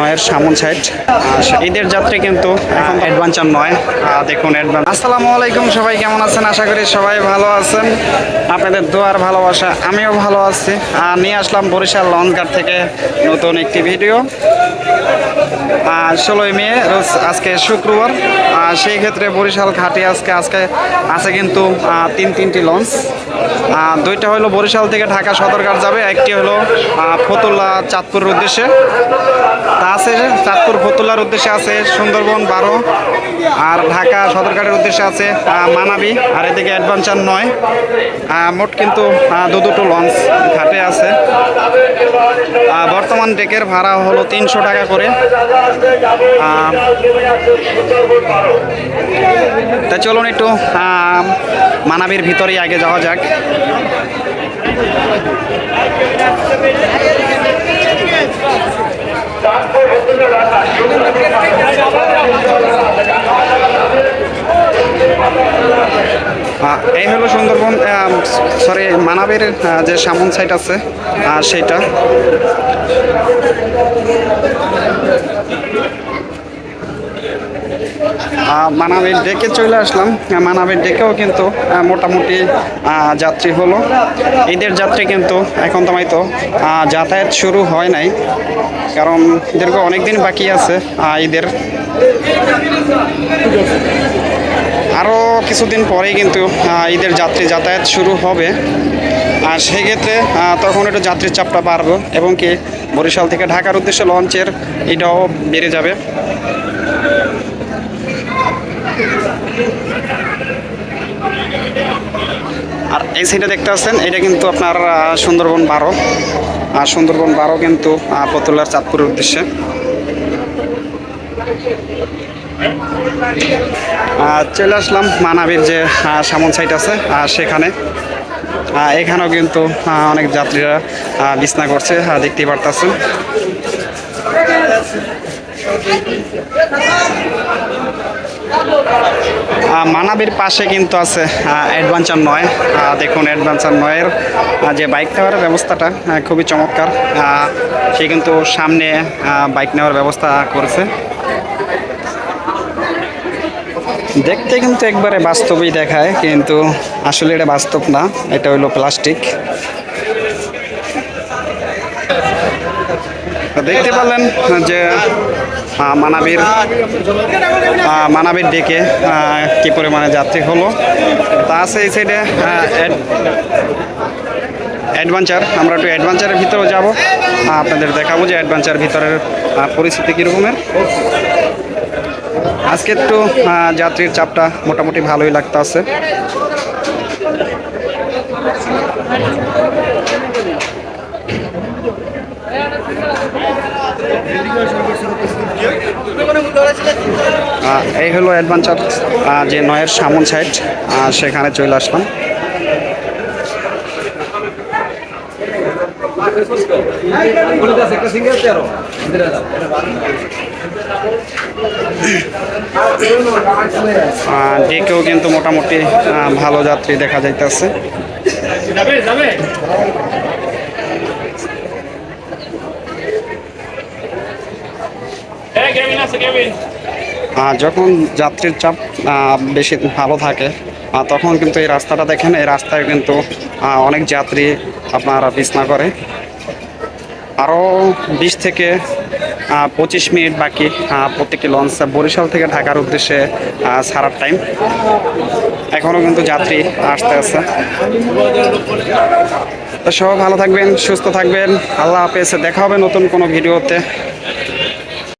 নয়ের সামন সাইড ঈদের যাত্রী কিন্তু এখন অ্যাডভেঞ্চার নয়। দেখুন অ্যাডভেঞ্চ আসসালামু আলাইকুম, সবাই কেমন আছেন? আশা করি সবাই ভালো আছেন। আপনাদের দোয়ার ভালোবাসা, আমিও ভালো আছি। আর নিয়ে আসলাম বরিশাল লঞ্চঘাট থেকে নতুন একটি ভিডিও ষোলোই মে, রোজ আজকে শুক্রবার। সেই ক্ষেত্রে বরিশাল ঘাটে আজকে আজকে আছে কিন্তু তিন তিনটি লঞ্চ দুইটা হলো বরিশাল থেকে ঢাকা সদরঘাট যাবে, একটি হলো ফতুল্লা চাঁদপুরের উদ্দেশ্যে। তা আছে চাঁদপুর ফতুল্লার উদ্দেশ্যে আছে সুন্দরবন বারো, আর ঢাকা সদরঘাটের উদ্দেশ্যে আছে মানাবি, আর এদিকে অ্যাডভেঞ্চার নয়। মোট কিন্তু দু দুটো লঞ্চ ঘাটে আছে। বর্তমান ডেকের ভাড়া হলো তিনশো টাকা করে। তা চলুন একটু মানাবির ভিতরেই আগে যাওয়া যাক। এই হলো সুন্দরবন সরি মানাবের যে সামন সাইট আছে আহ, মানাবের ডেকে চলে আসলাম। মানাবের ডেকেও কিন্তু মোটামুটি যাত্রী হলো। ঈদের যাত্রী কিন্তু এখন তোমায় তো যাতায়াত শুরু হয় নাই। কারণ দীর্ঘ অনেক দিন বাকি আছে ঈদের। আরও কিছুদিন পরেই কিন্তু ঈদের যাত্রী যাতায়াত শুরু হবে। আর সেক্ষেত্রে তখন একটু যাত্রীর চাপটা বাড়বে এবং কি বরিশাল থেকে ঢাকার উদ্দেশ্যে লঞ্চের এটাও বেড়ে যাবে। আর এই সাইডে দেখতে পাচ্ছেন, এটা কিন্তু আপনার সুন্দরবন বারো। আর সুন্দরবন বারো কিন্তু পতুলার চাঁদপুরের উদ্দেশ্যে। চলে আসলাম মানাবির যে সামন সাইট আছে সেখানে। এখানেও কিন্তু অনেক যাত্রীরা বিছনা করছে দেখতেই পারতেছেন। মানাবির পাশে কিন্তু আছে অ্যাডভেঞ্চার নয়। দেখুন অ্যাডভেঞ্চার নয়ের যে বাইক নেওয়ার ব্যবস্থাটা খুবই চমৎকার। সে কিন্তু সামনে বাইক নেওয়ার ব্যবস্থা করেছে। দেখতে কিন্তু একবারে বাস্তবই দেখায়, কিন্তু আসলে এটা বাস্তব না, এটা হলো প্লাস্টিক। দেখতে পারলেন যে মানাবির মানাবির ডেকে কি পরিমাণে যাত্রী হলো। তা আছে এই সাইডে অ্যাডভেঞ্চার আমরা একটু অ্যাডভেঞ্চারের ভিতরেও যাব। আপনাদের দেখাবো যে অ্যাডভেঞ্চার ভিতরের পরিস্থিতি কীরকমের। আজকে একটু যাত্রীর চাপটা মোটামুটি ভালোই লাগতে আছে এই হলো অ্যাডভেঞ্চার যে নয়ের সামন সাইড সেখানে চলে আসলাম। ডেকেও কিন্তু মোটামুটি ভালো যাত্রী দেখা যাইতেছে। যখন যাত্রীর চাপ বেশি ভালো থাকে তখন কিন্তু এই রাস্তাটা দেখেন, এই রাস্তায় কিন্তু অনেক যাত্রী আপনার বিছনা করে। আরও বিশ থেকে পঁচিশ মিনিট বাকি প্রত্যেকটি লঞ্চ বরিশাল থেকে ঢাকার উদ্দেশ্যে সারার টাইম এখনও কিন্তু যাত্রী আসতে আছে। তো সব ভালো থাকবেন, সুস্থ থাকবেন। আল্লাহ হাফেজ। দেখা হবে নতুন কোনো ভিডিওতে।